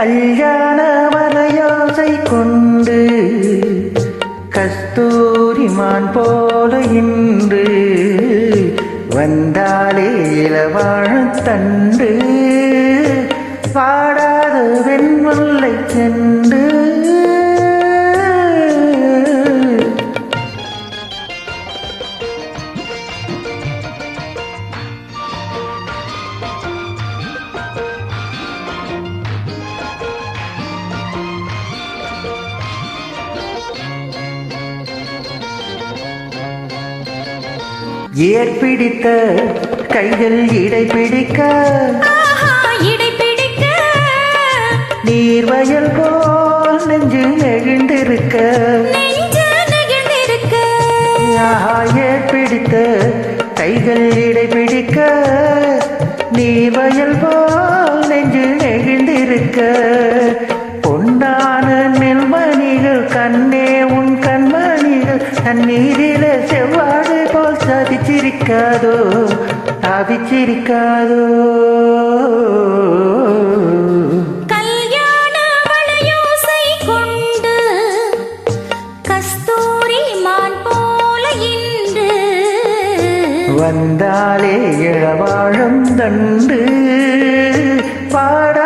கல்யாண மலையோசை கொண்டு கஸ்தூரிமான் போல இன்று வந்தாலே இளவாழத் தண்டு. பாடாத வெண்முல்லை சென்று ஏற்பிடித்த கைகள் இடை பிடிக்க ஆஹா, இடை பிடிக்க நீர்வயல் போல் நெஞ்சு நெகிழ்ந்திருக்க. ஏற்பிடித்த கைகள் இடை பிடிக்க நீர்வயல் போல் நெஞ்சு நெகிழ்ந்திருக்க. பொன்னான நெல்மணிகள் கண்ணே உன் கண்மணிகள் போல் தவிச்சிருக்காதோ? இன்று வந்தாலே இளவாழம் தண்டு செண்டு